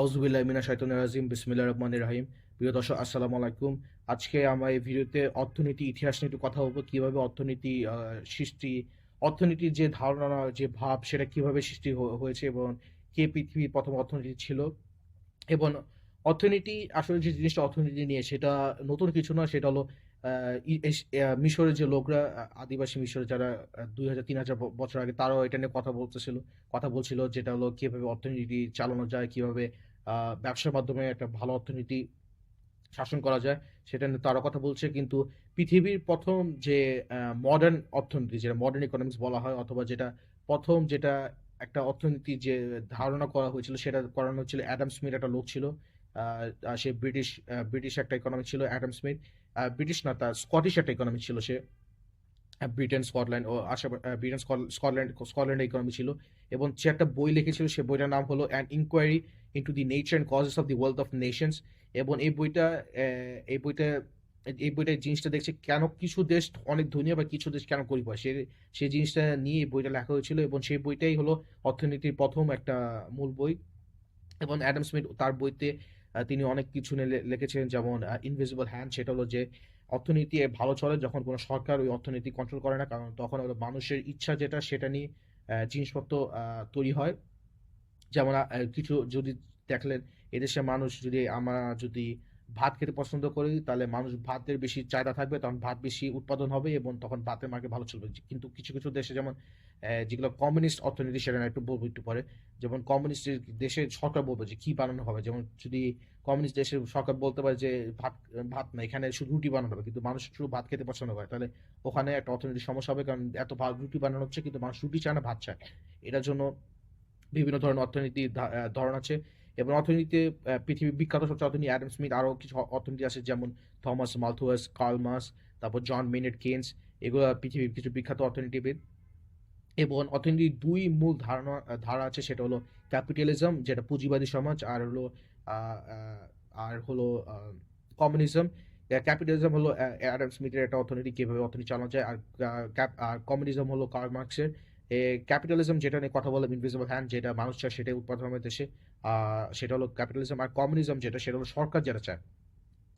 আউজুবিল্লাহ মিনা শাইতানির রাজিম, বিসমিল্লাহির রহমানির রাহিম। প্রিয় দর্শক, আসসালামু আলাইকুম। আজকে আমার এই ভিডিওতে অর্থনীতি, ইতিহাস নিয়ে একটু কথা বলব। কীভাবে অর্থনীতি সৃষ্টি, অর্থনীতির যে ধারণা, যে ভাব, সেটা কীভাবে সৃষ্টি হয়েছে এবং কে পৃথিবীর প্রথম অর্থনীতি ছিল। এবং অর্থনীতি, আসলে যে জিনিসটা অর্থনীতি নিয়ে, সেটা নতুন কিছু না সেটা হলো মিশরের যে লোকরা, আদিবাসী মিশরে যারা দুই হাজার তিন, হাজার বছর আগে, তারাও এটা নিয়ে কথা বলতেছিল। কথা বলছিল যেটা হলো কীভাবে অর্থনীতি চালানো যায়, কীভাবে ব্যবসার মাধ্যমে একটা ভালো অর্থনীতি শাসন করা যায়, সেটা নিয়ে তারা কথা বলছে। কিন্তু পৃথিবীর প্রথম যে মডার্ন অর্থনীতি, যেটা মডার্ন ইকোনমিক্স বলা হয়, অথবা যেটা প্রথম যেটা একটা অর্থনীতি যে ধারণা করা হয়েছিল, সেটা করানো হচ্ছিল অ্যাডাম স্মিথ একটা লোক ছিল সে ব্রিটিশ ব্রিটিশ একটা ইকোনমি ছিল, অ্যাডাম স্মিথ। ব্রিটিশ না, তার স্কটিশ একটা ইকোনমি ছিল সে। ব্রিটেন, স্কটল্যান্ড, ও আশা ব্রিটেন স্কটল্যান্ড, স্কটল্যান্ডের ইকোনমি ছিল। এবং সে একটা বই লিখেছিল, সে বইটার নাম হলো an inquiry into the nature and causes of the wealth of nations এবং এই বইটা এই বইটা এই বইটা জিনিসটা দেখছে কেন কিছু দেশ অনেক ধনী বা কিছু দেশ কেন গরিব হয়? সে সেই জিনিসটা নিয়ে এই বইটা লেখা হয়েছিল এবং সেই বইটাই হলো অর্থনীতির প্রথম একটা মূল বই। এবং অ্যাডাম স্মিথ তার বইতে তিনি অনেক কিছু নিয়ে লে- লিখেছেন যেমন ইনভিজিবল হ্যান্ড সেটা হলো যে অর্থনীতি ভালো চলে যখন কোনো সরকার ওই অর্থনীতি কন্ট্রোল করে না, কারণ তখন হলো মানুষের ইচ্ছা যেটা, সেটা নিয়ে জিনিসপত্র তৈরি হয়। যেমন কিছু যদি দেখলেন এদেশে মানুষ যদি আমরা যদি ভাত খেতে পছন্দ করি, তাহলে মানুষ ভাতের বেশি চাহিদা থাকবে, তখন ভাত বেশি উৎপাদন হবে এবং তখন ভাতের মার্কেট ভালো চলবে। কিন্তু কিছু কিছু দেশে যেমন যেগুলো কমিউনিস্ট অর্থনীতি, সেটা না একটু বলব একটু পরে, যেমন কমিউনিস্ট দেশে সরকার বলবে যে কি বানানো হবে। যেমন যদি কমিউনিস্ট দেশের সরকার বলতে পারে যে ভাত ভাত না, এখানে শুধু রুটি বানানো হবে, কিন্তু মানুষ শুধু ভাত খেতে পছন্দ করে, তাহলে ওখানে একটা অর্থনৈতিক সমস্যা হবে, কারণ এত ভাত রুটি বানানো হচ্ছে, কিন্তু মানুষ রুটি চায় না, ভাত চায় এটার জন্য বিভিন্ন ধরনের অর্থনীতির ধরন আছে এবং অর্থনীতিতে পৃথিবীর বিখ্যাত সবচেয়ে অর্থনীতি অ্যাডাম স্মিথ, আরও কিছু অর্থনীতি আছে যেমন থমাস মালথুয়াস, কার্ল মার্কস, তারপর জন মেনেট কেন্স এগুলো পৃথিবীর কিছু বিখ্যাত অর্থনীতিবিদ। এবং অর্থনীতির দুই মূল ধারণা ধারা আছে, সেটা হলো ক্যাপিটালিজম, যেটা পুঁজিবাদী সমাজ, আর হলো আর হলো কমিউনিজম। ক্যাপিটালিজম হলো অ্যাডাম স্মিথের একটা অর্থনীতি, কীভাবে অর্থনীতি চালানো যায়, আর আর কমিউনিজম হলো কার্ল মার্কসের। ক্যাপিটালিজম যেটা নিয়ে কথা বলে ইনভিজিবল হ্যান্ড যেটা মানুষ চায় সেটাই উৎপাদন হবে দেশে সেটা হলো ক্যাপিটালিজম আর কমিউনিজম যেটা সেটা হলো সরকার যেটা চায়।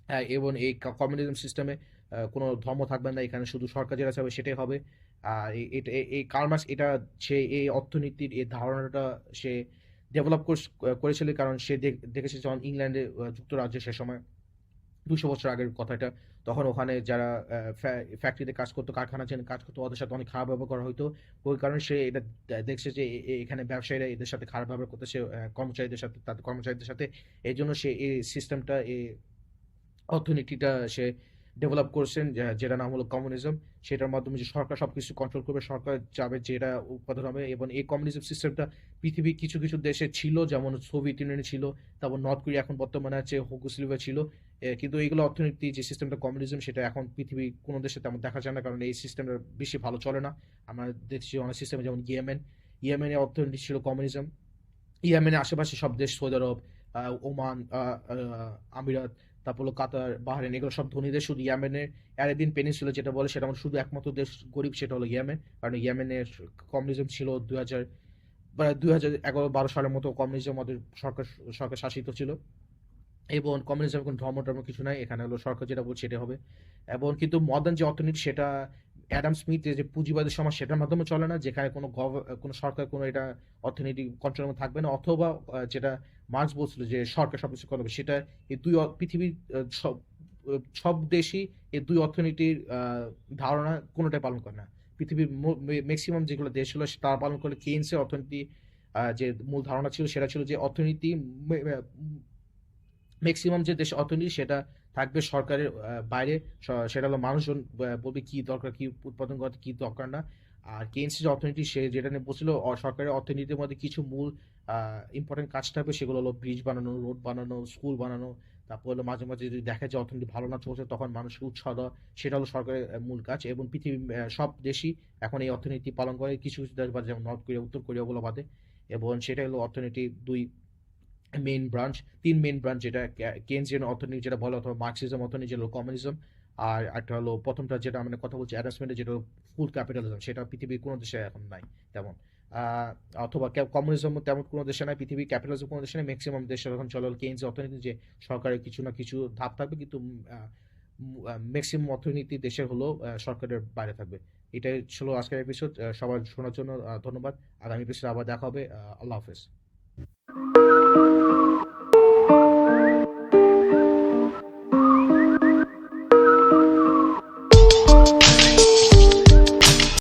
হ্যাঁ, এবং এই কমিউনিজম সিস্টেমে কোনো ধর্ম থাকবে না এখানে শুধু সরকার যেটা চাবে সেটাই হবে। আর এই- এটা এই- কার্মাস এটা সে এই অর্থনীতির এই ধারণাটা সে ডেভেলপ করেছিল কারণ সে দেখ- দেখেছে যখন ইংল্যান্ডে যুক্তরাজ্যে সে সময়। দুশো বছর আগের কথাটা। তখন ওখানে যারা ফ্যাক্টরিতে কাজ করতো, কারখানা চেন কাজ করতো, ওদের সাথে অনেক খারাপ ব্যবহার করা হতো ওই কারণে সে এটা দেখছে যে এখানে ব্যবসায়ীরা এদের সাথে খারাপ ব্যবহার করতেছে কর্মচারীদের সাথে, তাদের কর্মচারীদের সাথে। এই জন্য সে এই সিস্টেমটা এই অর্থনীতিটা সে ডেভেলপ করছেন যেটা নাম হলো কমিউনিজম সেটার মাধ্যমে যে সরকার সব কিছু কন্ট্রোল করবে, সরকার যাবে, যেটা উৎপাদন হবে। এবং এই কমিউনিজম সিস্টেমটা পৃথিবীর কিছু কিছু দেশে ছিল, যেমন সোভিয়েত ইউনিয়নে ছিল, তারপর নর্থ কোরিয়া এখন বর্তমানে আছে হোগুসলিভা ছিল। কিন্তু এইগুলো অর্থনীতি যে সিস্টেমটা কমিউনিজম সেটা এখন পৃথিবীর কোনো দেশে তেমন দেখা যায় না, কারণ এই সিস্টেমটা বেশি ভালো চলে না। আমরা দেখছি অনেক সিস্টেমে যেমন ইয়েমেন ইয়েমেনের অর্থনীতি ছিল কমিউনিজম ইয়েমেনের আশেপাশে সব দেশ, সৌদি আরব ওমান আমিরাত, তারপর কাতার বাহরেন এগুলো সব ধনী দেশ শুধু ইয়েমেনের অ্যারেবিয়ান পেনিনসুলা যেটা বলে, সেটা আমার শুধু একমাত্র দেশ গরিব, সেটা হলো ইয়েমেন কারণ ইয়েমেনের কমিউনিজম ছিল দুই হাজার দুই হাজার এগারো, বারো সালের মতো কমিউনিজম আমাদের সরকার সরকার শাসিত ছিল। এবং কমিউনিজম কোনো ধর্ম টর্ম কিছু নাই, এখানে হলো সরকার যেটা বলছে সেটা হবে। এবং কিন্তু মডার্ন যে অর্থনীতি সেটা অ্যাডাম স্মিথ যে পুঁজিবাদী সমাজ সেটার মাধ্যমে চলে না, যেখানে কোনো গভ- কোনো সরকার, কোনো এটা অর্থনীতি কন্ট্রোলের থাকবে না, অথবা যেটা মার্কস বলছিল যে সরকার সবকিছু করবে, সেটা এই দুই পৃথিবীর সব সব দেশই এই দুই অর্থনীতির ধারণা কোনোটাই পালন করে না। পৃথিবীর ম্যাক্সিমাম যেগুলো দেশ ছিল তারা পালন করলে কেইনসের অর্থনীতি যে মূল ধারণা ছিল, সেটা ছিল যে অর্থনীতি ম্যাক্সিমাম যে দেশ অর্থনীতি, সেটা থাকবে সরকারের বাইরে। সেটা হলো মানুষজন বলবে কি দরকার, কি উৎপাদন করতে কি দরকার না। আর কেএনসি যে অর্থনীতি, সে যেটা নিয়ে বলছিল সরকারের অর্থনীতির মধ্যে কিছু মূল ইম্পর্টেন্ট কাজ থাকবে, সেগুলো হলো ব্রিজ বানানো রোড বানানো স্কুল বানানো। তারপর হলো মাঝে মাঝে যদি দেখা যায় অর্থনীতি ভালো না চলছে, তখন মানুষকে উৎসাহ দেওয়া, সেটা হলো সরকারের মূল কাজ। এবং পৃথিবী সব দেশই এখন এই অর্থনীতি পালন করে। কিছু কিছু দেশ বাদে, যেমন নর্থ কোরিয়া উত্তর কোরিয়া ওগুলো বাদে এবং সেটা হলো অর্থনীতি দুই মেইন ব্রাঞ্চ তিন মেইন ব্রাঞ্চ যেটা কেনজিয়ান অর্থনীতি যেটা বলে অথবা মার্কসিজম অর্থনীতি যেটা কমিউনিজম আর একটা হলো প্রথমটা যেটা আমরা কথা বলছি অ্যাডাসমেন্টের যেটা ফুল ক্যাপিটালিজম সেটা পৃথিবীর কোনো দেশে এখন নাই তেমন। অথবা কমিউনিজম তেমন কোনো দেশে নাই পৃথিবীর ক্যাপিটালিজম কোনো দেশে নেই ম্যাক্সিমাম দেশের এখন চলে কেইনস অর্থনীতি, যে সরকারের কিছু না কিছু ধাপ থাকবে কিন্তু ম্যাক্সিমাম অর্থনীতি দেশের হলো সরকারের বাইরে থাকবে। এটাই ছিল আজকের এপিসোড সবার শোনার জন্য ধন্যবাদ। আগামী এপিসোড আবার দেখা হবে আল্লাহ হাফেজ। you.